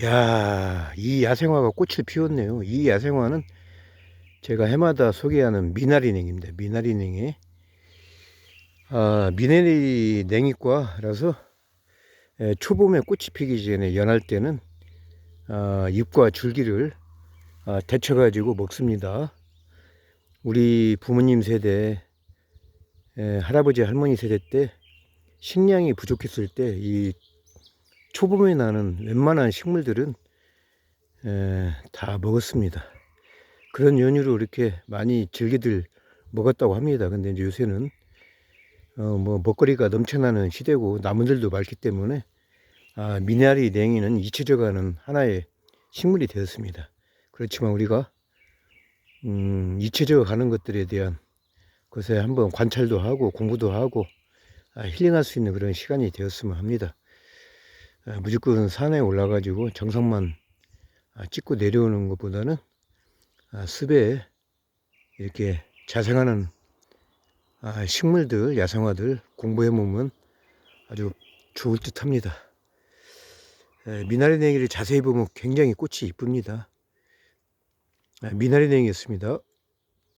야, 이 야생화가 꽃을 피웠네요. 이 야생화는 제가 해마다 소개하는 미나리냉입니다. 미나리냉이. 아, 미나리 냉이과라서 에, 초봄에 꽃이 피기 전에 연할 때는 아, 잎과 줄기를 아, 데쳐 가지고 먹습니다. 우리 부모님 세대, 에, 할아버지 할머니 세대 때 식량이 부족했을 때 이 초봄에 나는 웬만한 식물들은 에, 다 먹었습니다. 그런 연유로 이렇게 많이 즐기들 먹었다고 합니다. 근데 이제 요새는 어, 뭐 먹거리가 넘쳐나는 시대고 나무들도 많기 때문에 아, 미나리 냉이는 잊혀져가는 하나의 식물이 되었습니다. 그렇지만 우리가 음, 잊혀져 가는 것들에 대한 것에 한번 관찰도 하고 공부도 하고 아, 힐링할 수 있는 그런 시간이 되었으면 합니다. 아, 무조건 산에 올라가지고 정상만 아, 찍고 내려오는 것보다는 아, 숲에 이렇게 자생하는 아, 식물들, 야생화들 공부해 보면 아주 좋을 듯 합니다. 에, 미나리 냉이를 자세히 보면 굉장히 꽃이 이쁩니다. 아, 미나리 냉이였습니다.